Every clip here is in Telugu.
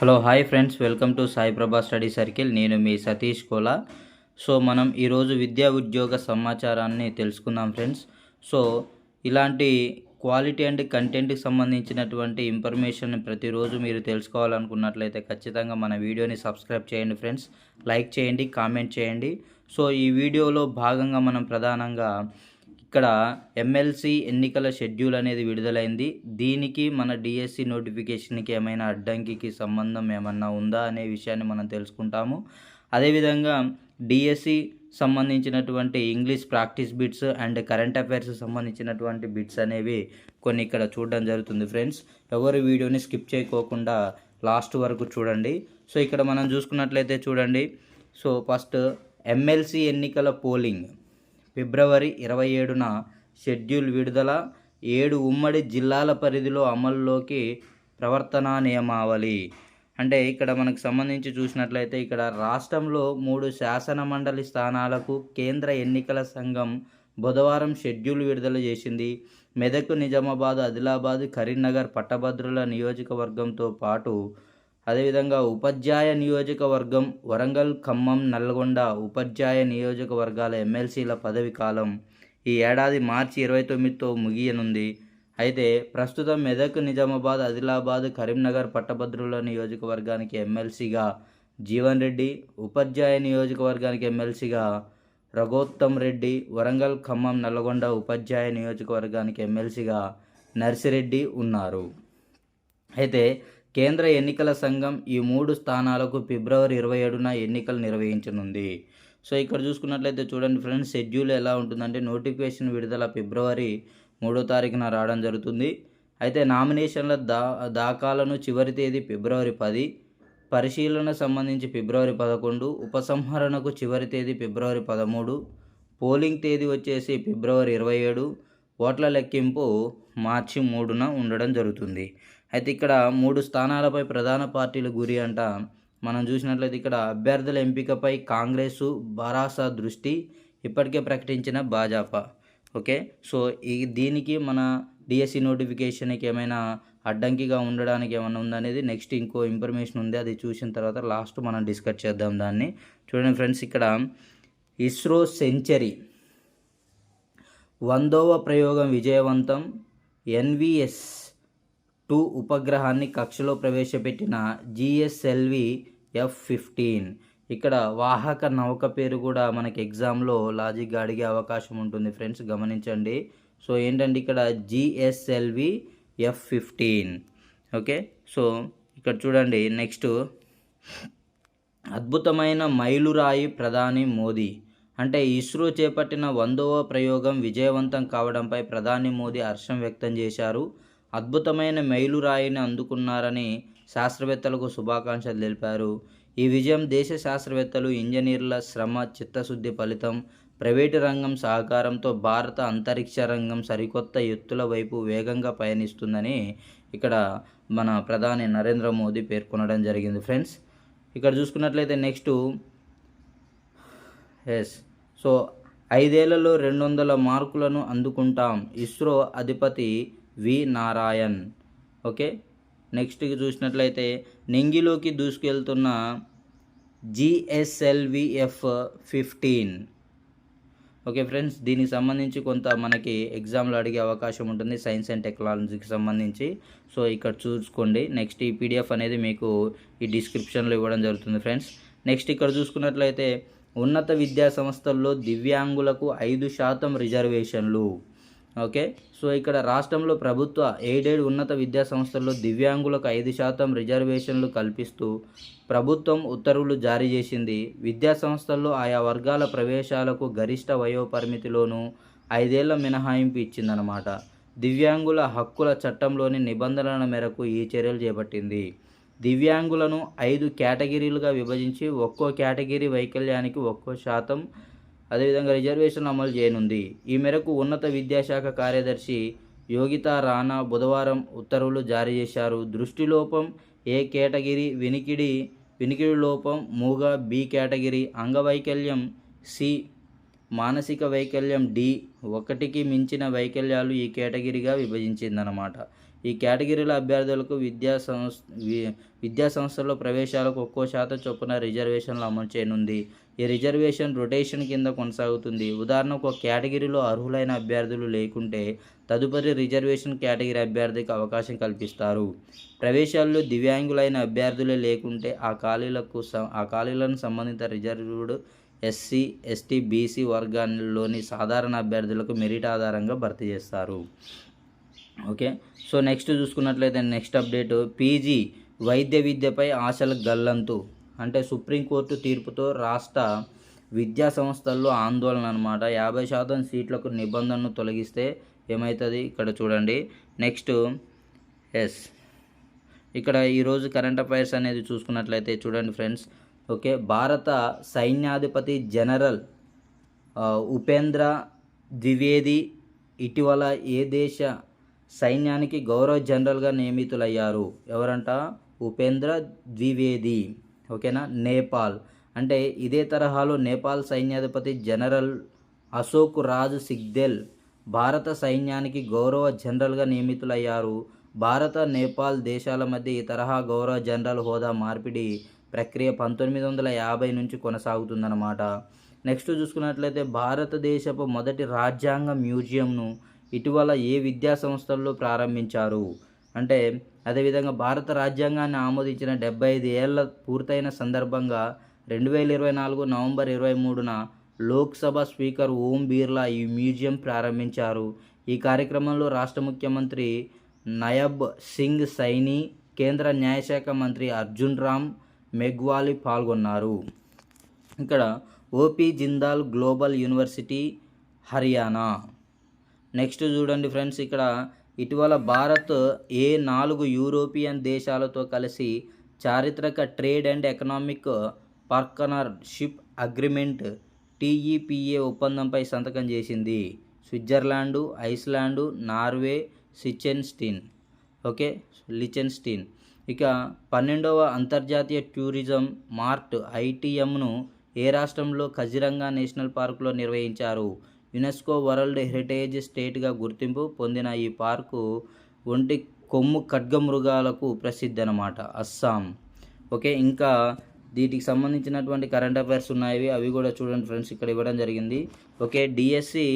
Hello hi friends. Welcome to Sai Prabha study circle. నేను మీ సతీష్ కోలా. సో మనం ఈరోజు విద్యా ఉద్యోగ సమాచారాన్ని తెలుసుకుందాం ఫ్రెండ్స్. సో ఇలాంటి క్వాలిటీ అండ్ కంటెంట్కి సంబంధించినటువంటి ఇన్ఫర్మేషన్ ప్రతిరోజు మీరు తెలుసుకోవాలనుకున్నట్లయితే ఖచ్చితంగా మన వీడియోని సబ్స్క్రైబ్ చేయండి ఫ్రెండ్స్. లైక్ చేయండి కామెంట్ చేయండి. సో ఈ వీడియోలో భాగంగా మనం ప్రధానంగా ఇక్కడ ఎమ్మెల్సీ ఎన్నికల షెడ్యూల్ అనేది విడుదలైంది. దీనికి మన డిఎస్సి నోటిఫికేషన్కి ఏమైనా అడ్డంకికి సంబంధం ఏమన్నా ఉందా అనే విషయాన్ని మనం తెలుసుకుంటాము. అదేవిధంగా డిఎస్సి సంబంధించినటువంటి English practice bits and current affairs సంబంధించినటువంటి బిట్స్ అనేవి కొన్ని ఇక్కడ చూడడం జరుగుతుంది ఫ్రెండ్స్. ఎవరు వీడియోని స్కిప్ చేయకోకుండా లాస్ట్ వరకు చూడండి. సో ఇక్కడ మనం చూసుకున్నట్లయితే చూడండి. సో ఫస్ట్ ఎమ్మెల్సీ ఎన్నికల పోలింగ్ ఫిబ్రవరి ఇరవై ఏడున షెడ్యూల్ విడుదల ఏడు ఉమ్మడి జిల్లాల పరిధిలో అమల్లోకి ప్రవర్తనా నియమావళి. అంటే ఇక్కడ మనకు సంబంధించి చూసినట్లయితే ఇక్కడ రాష్ట్రంలో మూడు శాసన మండలి స్థానాలకు కేంద్ర ఎన్నికల సంఘం బుధవారం షెడ్యూల్ విడుదల చేసింది. మెదక్ నిజామాబాద్ ఆదిలాబాద్ కరీంనగర్ పట్టభద్రుల నియోజకవర్గంతో పాటు అదేవిధంగా ఉపాధ్యాయ నియోజకవర్గం వరంగల్ ఖమ్మం నల్గొండ ఉపాధ్యాయ నియోజకవర్గాల ఎమ్మెల్సీల పదవి కాలం ఈ ఏడాది మార్చి ఇరవై తొమ్మిదితో ముగియనుంది. అయితే ప్రస్తుతం మెదక్ నిజామాబాద్ ఆదిలాబాద్ కరీంనగర్ పట్టభద్రుల నియోజకవర్గానికి ఎమ్మెల్సీగా జీవన్ రెడ్డి ఉపాధ్యాయ నియోజకవర్గానికి ఎమ్మెల్సీగా రఘోత్తమ్ రెడ్డి వరంగల్ ఖమ్మం నల్గొండ ఉపాధ్యాయ నియోజకవర్గానికి ఎమ్మెల్సీగా నర్సిరెడ్డి ఉన్నారు. అయితే కేంద్ర ఎన్నికల సంఘం ఈ మూడు స్థానాలకు ఫిబ్రవరి ఇరవై ఏడున ఎన్నికలు నిర్వహించనుంది. సో ఇక్కడ చూసుకున్నట్లయితే చూడండి ఫ్రెండ్స్ షెడ్యూల్ ఎలా ఉంటుందంటే నోటిఫికేషన్ విడుదల ఫిబ్రవరి మూడో తారీఖున రావడం జరుగుతుంది. అయితే నామినేషన్ల దా దాఖాలను చివరి తేదీ ఫిబ్రవరి పది పరిశీలన సంబంధించి ఫిబ్రవరి పదకొండు ఉపసంహరణకు చివరి తేదీ ఫిబ్రవరి పదమూడు పోలింగ్ తేదీ వచ్చేసి ఫిబ్రవరి ఇరవై ఏడు ఓట్ల లెక్కింపు మార్చి మూడున ఉండడం జరుగుతుంది. అయితే ఇక్కడ మూడు స్థానాలపై ప్రధాన పార్టీల గురి అంట. మనం చూసినట్లయితే ఇక్కడ అభ్యర్థుల ఎంపికపై కాంగ్రెస్ భరాసా దృష్టి ఇప్పటికే ప్రకటించిన భాజపా. ఓకే? సో ఈ దీనికి మన డిఎస్సి నోటిఫికేషన్కి ఏమైనా అడ్డంకిగా ఉండడానికి ఏమైనా ఉందనేది నెక్స్ట్ ఇంకో ఇన్ఫర్మేషన్ ఉంది. అది చూసిన తర్వాత లాస్ట్ మనం డిస్కస్ చేద్దాం దాన్ని. చూడండి ఫ్రెండ్స్ ఇక్కడ ఇస్రో సెంచరీ వందవ ప్రయోగం విజయవంతం. ఎన్విఎస్ టూ ఉపగ్రహాన్ని కక్షలో ప్రవేశపెట్టిన జిఎస్ఎల్వి ఎఫ్ ఫిఫ్టీన్. ఇక్కడ వాహక నౌక పేరు కూడా మనకి ఎగ్జామ్లో లాజిక్గా అడిగే అవకాశం ఉంటుంది ఫ్రెండ్స్ గమనించండి. సో ఏంటంటే ఇక్కడ GSLV F fifteen. Okay? So ఇక్కడ చూడండి నెక్స్ట్. అద్భుతమైన మైలురాయి ప్రధాని మోదీ. అంటే ఇస్రో చేపట్టిన వందవ ప్రయోగం విజయవంతం కావడంపై ప్రధాని మోదీ హర్షం వ్యక్తం చేశారు. అద్భుతమైన మైలురాయిని అందుకున్నారని శాస్త్రవేత్తలకు శుభాకాంక్షలు తెలిపారు. ఈ విజయం దేశ శాస్త్రవేత్తలు ఇంజనీర్ల శ్రమ చిత్తశుద్ధి ఫలితం ప్రైవేటు రంగం సహకారంతో భారత అంతరిక్ష రంగం సరికొత్త ఎత్తుల వైపు వేగంగా పయనిస్తుందని ఇక్కడ మన ప్రధాని నరేంద్ర మోదీ పేర్కొనడం జరిగింది ఫ్రెండ్స్. ఇక్కడ చూసుకున్నట్లయితే నెక్స్ట్ ఎస్. సో ఐదేళ్ళలో రెండు వందల మార్కులను అందుకుంటాం. ఇస్రో అధిపతి వి నారాయణ్. ఓకే? నెక్స్ట్ చూసినట్లయితే నింగిలోకి దూసుకెళ్తున్న GSLV F fifteen. Okay friends దీనికి సంబంధించి కొంత మనకి ఎగ్జామ్లో అడిగే అవకాశం ఉంటుంది సైన్స్ అండ్ టెక్నాలజీకి సంబంధించి. సో ఇక్కడ చూసుకోండి. నెక్స్ట్ ఈ పీడిఎఫ్ అనేది మీకు ఈ డిస్క్రిప్షన్లో ఇవ్వడం జరుగుతుంది ఫ్రెండ్స్. నెక్స్ట్ ఇక్కడ చూసుకున్నట్లయితే ఉన్నత విద్యా సంస్థల్లో దివ్యాంగులకు ఐదు శాతం రిజర్వేషన్లు. ఓకే? సో ఇక్కడ రాష్ట్రంలో ప్రభుత్వ ఎయిడెడ్ ఉన్నత విద్యా సంస్థల్లో దివ్యాంగులకు ఐదు శాతం రిజర్వేషన్లు కల్పిస్తూ ప్రభుత్వం ఉత్తర్వులు జారీ చేసింది. విద్యా సంస్థల్లో ఆయా వర్గాల ప్రవేశాలకు గరిష్ట వయోపరిమితిలోనూ ఐదేళ్ళ మినహాయింపు ఇచ్చిందనమాట దివ్యాంగుల హక్కుల చట్టంలోని నిబంధనల మేరకు ఈ చర్యలు చేపట్టింది. దివ్యాంగులను ఐదు కేటగిరీలుగా విభజించి ఒక్కో కేటగిరీ వైకల్యానికి ఒక్కో శాతం అదేవిధంగా రిజర్వేషన్ అమలు చేయనుంది. ఈ మేరకు ఉన్నత విద్యాశాఖ కార్యదర్శి యోగితా రాణా బుధవారం ఉత్తర్వులు జారీ చేశారు. దృష్టిలోపం ఏ కేటగిరీ? వినికిడి వినికిడి లోపం మూగ బి కేటగిరీ. అంగవైకల్యం సి మానసిక వైకల్యం డి. ఒకటికి మించిన వైకల్యాలు ఈ కేటగిరీగా విభజించిందనమాట ఈ కేటగిరీల అభ్యర్థులకు విద్యా సంస్థ విద్యా సంస్థల్లో ప్రవేశాలకు ఒక్కో శాతం చొప్పున రిజర్వేషన్లు అమలు చేయనుంది. ఈ రిజర్వేషన్ రొటేషన్ కింద కొనసాగుతుంది. ఉదాహరణకు ఒక కేటగిరీలో అర్హులైన అభ్యర్థులు లేకుంటే తదుపరి రిజర్వేషన్ కేటగిరీ అభ్యర్థికి అవకాశం కల్పిస్తారు. ప్రవేశాల్లో దివ్యాంగులైన అభ్యర్థులే లేకుంటే ఆ ఖాళీలకు ఆ ఖాళీలను సంబంధిత రిజర్వ్డ్ ఎస్సీ ఎస్టీ బీసీ వర్గాల్లోని సాధారణ అభ్యర్థులకు మెరిట్ ఆధారంగా భర్తీ చేస్తారు. ఓకే? సో నెక్స్ట్ చూసుకున్నట్లయితే నెక్స్ట్ అప్డేట్. పీజీ వైద్య విద్యపై ఆశల గల్లంతు. అంటే సుప్రీంకోర్టు తీర్పుతో రాష్ట్ర విద్యా సంస్థల్లో ఆందోళన అనమాట యాభై శాతం సీట్లకు నిబంధనను తొలగిస్తే ఏమవుతుంది ఇక్కడ చూడండి. Next yes. ఇక్కడ ఈరోజు కరెంట్ అఫైర్స్ అనేది చూసుకున్నట్లయితే చూడండి ఫ్రెండ్స్. ఓకే? భారత సైన్యాధిపతి జనరల్ ఉపేంద్ర ద్వివేది ఇటీవల ఏ దేశ సైన్యానికి గౌరవ జనరల్గా నియమితులయ్యారు. ఎవరంట? ఉపేంద్ర ద్వివేది. ఓకేనా? నేపాల్. అంటే ఇదే తరహాలో నేపాల్ సైన్యాధిపతి జనరల్ అశోక్ రాజ్ సిగ్దెల్ భారత సైన్యానికి గౌరవ జనరల్గా నియమితులయ్యారు. భారత నేపాల్ దేశాల మధ్య ఈ తరహా గౌరవ జనరల్ హోదా మార్పిడి ప్రక్రియ పంతొమ్మిది వందల యాభై నుంచి కొనసాగుతుందన్నమాట. నెక్స్ట్ చూసుకున్నట్లయితే భారతదేశపు మొదటి రాజ్యాంగ మ్యూజియంను ఇటీవల ఏ విద్యా సంస్థల్లో ప్రారంభించారు? అంటే అదేవిధంగా భారత రాజ్యాంగాన్ని ఆమోదించిన డెబ్బై ఐదు ఏళ్ళ పూర్తయిన సందర్భంగా రెండు వేల ఇరవై నాలుగు నవంబర్ ఇరవై మూడున లోక్సభ స్పీకర్ ఓం బిర్లా ఈ మ్యూజియం ప్రారంభించారు. ఈ కార్యక్రమంలో రాష్ట్ర ముఖ్యమంత్రి నయబ్ సింగ్ సైని కేంద్ర న్యాయశాఖ మంత్రి అర్జున్ రామ్ మెగ్వాలి పాల్గొన్నారు. ఇక్కడ OP Jindal global university Haryana. Next చూడండి ఫ్రెండ్స్ ఇక్కడ ఇటీవల భారత్ ఏ నాలుగు యూరోపియన్ దేశాలతో కలిసి చారిత్రక trade and economic partnership agreement TEPA ఒప్పందంపై సంతకం చేసింది. Switzerland Iceland Norway Liechtenstein. Okay Liechtenstein. ఇక పన్నెండవ అంతర్జాతీయ టూరిజం మార్ట్ ఐటీఎంను ఏ రాష్ట్రంలో కజిరంగా నేషనల్ పార్కులో నిర్వహించారు? యునెస్కో వరల్డ్ హెరిటేజ్ స్టేట్గా గుర్తింపు పొందిన ఈ పార్కు ఒంటి కొమ్ము ఖడ్గమృగాలకు ప్రసిద్ధి అనమాట అస్సాం. ఓకే ఇంకా వీటికి సంబంధించినటువంటి కరెంట్ అఫైర్స్ ఉన్నాయి అవి కూడా చూడండి ఫ్రెండ్స్ ఇక్కడ ఇవ్వడం జరిగింది. ఓకే డిఎస్సి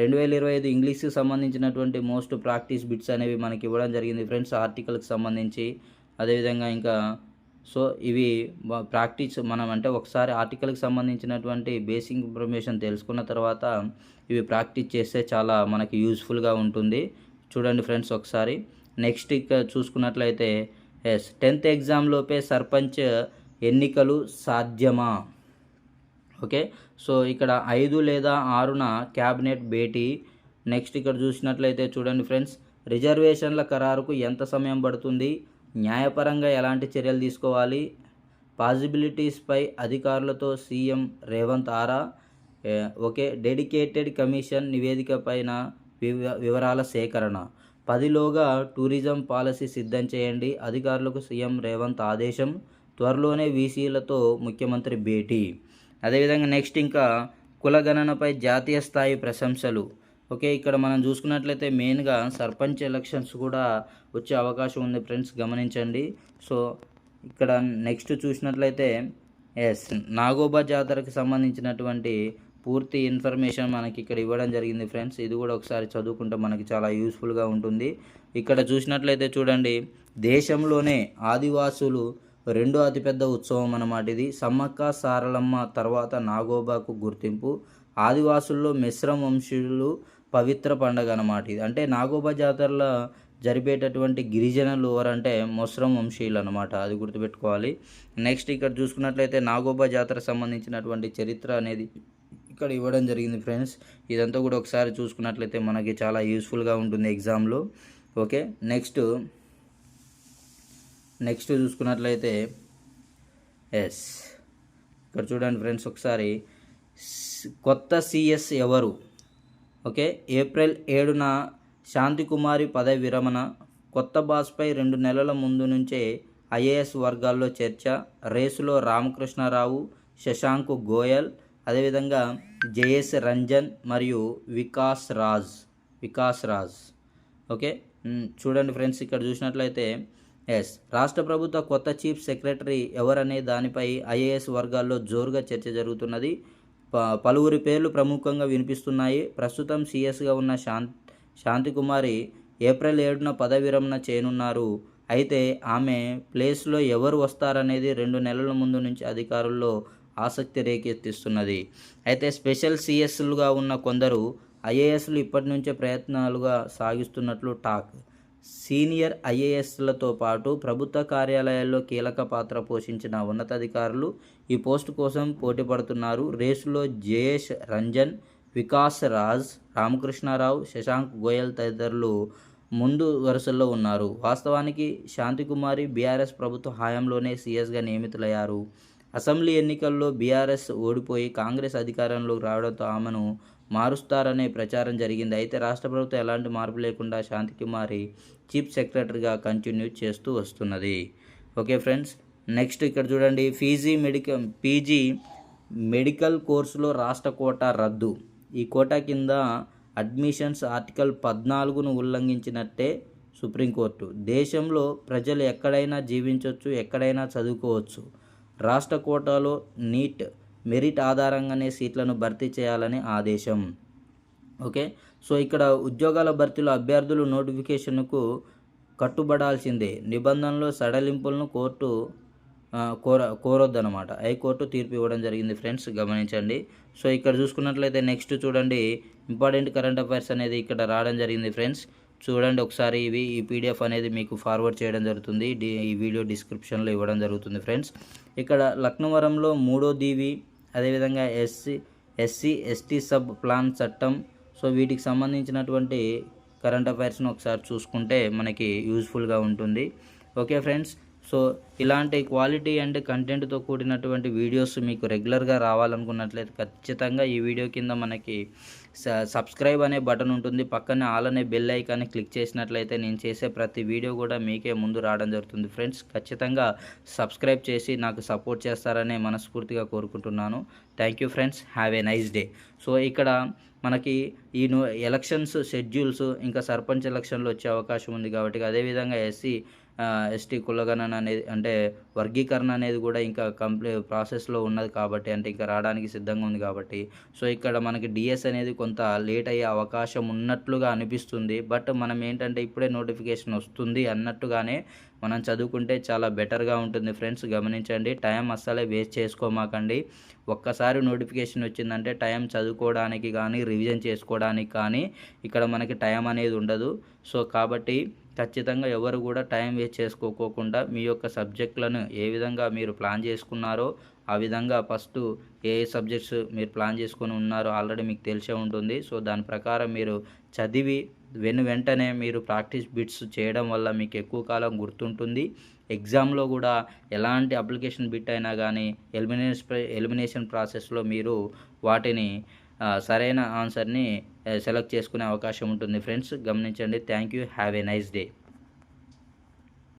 రెండు వేల ఇరవై ఐదు ఇంగ్లీష్కి సంబంధించినటువంటి మోస్ట్ ప్రాక్టీస్ బిట్స్ అనేవి మనకి ఇవ్వడం జరిగింది ఫ్రెండ్స్ ఆర్టికల్కి సంబంధించి. అదేవిధంగా ఇంకా సో ఇవి ప్రాక్టీస్ మనం అంటే ఒకసారి ఆర్టికల్కి సంబంధించినటువంటి బేసిక్ ఇన్ఫర్మేషన్ తెలుసుకున్న తర్వాత ఇవి ప్రాక్టీస్ చేస్తే చాలా మనకి యూస్ఫుల్గా ఉంటుంది. చూడండి ఫ్రెండ్స్ ఒకసారి. నెక్స్ట్ ఇక్కడ చూసుకున్నట్లయితే ఎస్ టెన్త్ ఎగ్జామ్లోపే సర్పంచ్ ఎన్నికలు సాధ్యమా? ఓకే. సో ఇక్కడ ఐదు లేదా ఆరున క్యాబినెట్ భేటీ. నెక్స్ట్ ఇక్కడ చూసినట్లయితే చూడండి ఫ్రెండ్స్ రిజర్వేషన్ల ఖరారుకు ఎంత సమయం పడుతుంది? న్యాయపరంగా ఎలాంటి చర్యలు తీసుకోవాలి? పాజిబిలిటీస్పై అధికారులతో సీఎం రేవంత్ ఆరా ఓకే డెడికేటెడ్ కమిషన్ నివేదిక పైన వివ- వివరాల సేకరణ. పదిలోగా టూరిజం పాలసీ సిద్ధం చేయండి అధికారులకు సీఎం రేవంత్ ఆదేశం త్వరలోనే వీసీలతో ముఖ్యమంత్రి భేటీ. అదేవిధంగా నెక్స్ట్ ఇంకా కులగణనపై జాతీయ స్థాయి ప్రశంసలు. ఓకే ఇక్కడ మనం చూసుకున్నట్లయితే మెయిన్గా సర్పంచ్ ఎలక్షన్స్ కూడా వచ్చే అవకాశం ఉంది ఫ్రెండ్స్ గమనించండి. సో ఇక్కడ నెక్స్ట్ చూసినట్లయితే ఎస్ నాగోబా జాతరకు సంబంధించినటువంటి పూర్తి ఇన్ఫర్మేషన్ మనకి ఇక్కడ ఇవ్వడం జరిగింది ఫ్రెండ్స్. ఇది కూడా ఒకసారి చదువుకుంటే మనకి చాలా యూస్ఫుల్గా ఉంటుంది. ఇక్కడ చూసినట్లయితే చూడండి దేశంలోనే ఆదివాసులు రెండో అతిపెద్ద ఉత్సవం అన్నమాట ఇది. సమ్మక్క సారలమ్మ తర్వాత నాగోబాకు గుర్తింపు. ఆదివాసుల్లో మిశ్రమ వంశీయులు పవిత్ర పండగ అన్నమాట ఇది. అంటే నాగోబా జాతరలో జరిపేటటువంటి గిరిజనులు ఎవరంటే మొస్రం వంశీయులు అనమాట అది గుర్తుపెట్టుకోవాలి. నెక్స్ట్ ఇక్కడ చూసుకున్నట్లయితే నాగోబా జాతర సంబంధించినటువంటి చరిత్ర అనేది ఇక్కడ ఇవ్వడం జరిగింది ఫ్రెండ్స్ ఇదంతా కూడా ఒకసారి చూసుకున్నట్లయితే మనకి చాలా యూస్ఫుల్గా ఉంటుంది ఎగ్జామ్లో ఓకే నెక్స్ట్ నెక్స్ట్ చూసుకున్నట్లయితే ఎస్ ఇక్కడ చూడండి ఫ్రెండ్స్ ఒకసారి. కొత్త సిఎస్ ఎవరు? ఓకే ఏప్రిల్ ఏడున శాంతికుమారి పదవి విరమణ కొత్త బాస్పై రెండు నెలల ముందు నుంచే ఐఏఎస్ వర్గాల్లో చర్చ రేసులో రామకృష్ణారావు శశాంక్ గోయల్ అదేవిధంగా జేఎస్ రంజన్ మరియు వికాస్ రాజ్ వికాస్ రాజ్. ఓకే చూడండి ఫ్రెండ్స్ ఇక్కడ చూసినట్లయితే ఎస్ రాష్ట్ర ప్రభుత్వ కొత్త చీఫ్ సెక్రటరీ ఎవరనే దానిపై ఐఏఎస్ వర్గాల్లో జోరుగా చర్చ జరుగుతున్నది. పలువురి పేర్లు ప్రముఖంగా వినిపిస్తున్నాయి. ప్రస్తుతం సీఎస్గా ఉన్న శాంత్ శాంతికుమారి ఏప్రిల్ ఏడున పదవి విరమణ చేయనున్నారు. అయితే ఆమె ప్లేస్లో ఎవరు వస్తారనేది రెండు నెలల ముందు నుంచి అధికారుల్లో ఆసక్తి రేకెత్తిస్తున్నది. అయితే స్పెషల్ సిఎస్లుగా ఉన్న కొందరు ఐఏఎస్లు ఇప్పటి నుంచే ప్రయత్నాలుగా సాగిస్తున్నట్లు టాక్ సీనియర్ ఐఏఎస్లతో పాటు ప్రభుత్వ కార్యాలయాల్లో కీలక పాత్ర పోషించిన ఉన్నతాధికారులు ఈ పోస్టు కోసం పోటీ పడుతున్నారు. రేసులో జయేష్ రంజన్ వికాస్ రాజ్ రామకృష్ణారావు శశాంక్ గోయల్ తదితరులు ముందు వరుసల్లో ఉన్నారు. వాస్తవానికి శాంతికుమారి బీఆర్ఎస్ ప్రభుత్వ హయాంలోనే సీఎస్గా నియమితులయ్యారు. అసెంబ్లీ ఎన్నికల్లో బీఆర్ఎస్ ఓడిపోయి కాంగ్రెస్ అధికారంలోకి రావడంతో ఆమెను మారుస్తారనే ప్రచారం జరిగింది. అయితే రాష్ట్ర ప్రభుత్వం ఎలాంటి మార్పు లేకుండా శాంతికి మారి చీఫ్ సెక్రటరీగా కంటిన్యూ చేస్తూ వస్తున్నది. ఓకే ఫ్రెండ్స్ నెక్స్ట్ ఇక్కడ చూడండి. ఫీజీ మెడికల్ పీజీ మెడికల్ కోర్సులో రాష్ట్ర కోటా రద్దు. ఈ కోటా కింద అడ్మిషన్స్ ఆర్టికల్ పద్నాలుగును ఉల్లంఘించినట్టే సుప్రీంకోర్టు. దేశంలో ప్రజలు ఎక్కడైనా జీవించవచ్చు ఎక్కడైనా చదువుకోవచ్చు. రాష్ట్ర కోటాలో నీట్ మెరిట్ ఆధారంగానే సీట్లను భర్తీ చేయాలని ఆదేశం. ఓకే? సో ఇక్కడ ఉద్యోగాల భర్తీలో అభ్యర్థులు నోటిఫికేషన్కు కట్టుబడాల్సిందే. నిబంధనలు సడలింపులను కోర్టు కోర కోరొద్దనమాట హైకోర్టు తీర్పు ఇవ్వడం జరిగింది ఫ్రెండ్స్ గమనించండి. సో ఇక్కడ చూసుకున్నట్లయితే నెక్స్ట్ చూడండి. ఇంపార్టెంట్ కరెంట్ అఫైర్స్ అనేది ఇక్కడ రావడం జరిగింది ఫ్రెండ్స్. చూడండి ఒకసారి ఇవి ఈ పీడిఎఫ్ అనేది మీకు ఫార్వర్డ్ చేయడం జరుగుతుంది. ఈ వీడియో డిస్క్రిప్షన్లో ఇవ్వడం జరుగుతుంది ఫ్రెండ్స్. ఇక్కడ లక్నవరంలో మూడో దీవి అదేవిధంగా SC SC ST sub plan చట్టం. సో వీటికి సంబంధించినటువంటి కరెంట్ అఫైర్స్ను ఒకసారి చూసుకుంటే మనకి యూజ్ఫుల్గా ఉంటుంది. Okay friends? సో ఇలాంటి క్వాలిటీ అండ్ కంటెంట్తో కూడినటువంటి వీడియోస్ మీకు రెగ్యులర్గా రావాలనుకున్నట్లయితే ఖచ్చితంగా ఈ వీడియో కింద మనకి సబ్స్క్రైబ్ అనే బటన్ ఉంటుంది. పక్కనే ఆల్ అనే బెల్ ఐకాన్ని క్లిక్ చేసినట్లయితే నేను చేసే ప్రతి వీడియో కూడా మీకే ముందు రావడం జరుగుతుంది. ఫ్రెండ్స్ ఖచ్చితంగా సబ్స్క్రైబ్ చేసి నాకు సపోర్ట్ చేస్తారని మనస్ఫూర్తిగా కోరుకుంటున్నాను. Thank you friends. Have a nice day. So ఇక్కడ మనకి ఈ ఎలక్షన్స్ షెడ్యూల్స్ ఇంకా సర్పంచ్ ఎలక్షన్లు వచ్చే అవకాశం ఉంది కాబట్టి అదేవిధంగా ఎస్సీ ఎస్టీ కులగణన అనేది అంటే వర్గీకరణ అనేది కూడా ఇంకా కంప్లీ ప్రాసెస్లో ఉన్నది కాబట్టి అంటే ఇంకా రావడానికి సిద్ధంగా ఉంది కాబట్టి. సో ఇక్కడ మనకి డిఎస్ అనేది కొంత లేట్ అయ్యే అవకాశం ఉన్నట్లుగా అనిపిస్తుంది. బట్ మనం ఏంటంటే ఇప్పుడే నోటిఫికేషన్ వస్తుంది అన్నట్టుగానే మనం చదువుకుంటే చాలా బెటర్గా ఉంటుంది. ఫ్రెండ్స్ గమనించండి టైం అస్సలే వేస్ట్ చేసుకోమాకండి. ఒక్కసారి నోటిఫికేషన్ వచ్చిందంటే టైం చదువుకోవడానికి కానీ రివిజన్ చేసుకోవడానికి కానీ ఇక్కడ మనకి టైం అనేది ఉండదు. సో కాబట్టి ఖచ్చితంగా ఎవరు కూడా టైం వేస్ట్ చేసుకోకోకుండా మీ యొక్క సబ్జెక్టులను ఏ విధంగా మీరు ప్లాన్ చేసుకున్నారో ఆ విధంగా ఫస్ట్ ఏ ఏ సబ్జెక్ట్స్ మీరు ప్లాన్ చేసుకొని ఉన్నారో ఆల్రెడీ మీకు తెలిసే ఉంటుంది. సో దాని ప్రకారం మీరు చదివి వెను వెంటనే మీరు ప్రాక్టీస్ బిట్స్ చేయడం వల్ల మీకు ఎక్కువ కాలం గుర్తుంటుంది. ఎగ్జామ్లో కూడా ఎలాంటి అప్లికేషన్ బిట్ అయినా కానీ ఎలిమినేషన్ ఎలిమినేషన్ ప్రాసెస్లో మీరు వాటిని సరైన ఆన్సర్ని సెలెక్ట్ చేసుకునే అవకాశం ఉంటుంది ఫ్రెండ్స్. గమనించండి. Thank you. Have a nice day.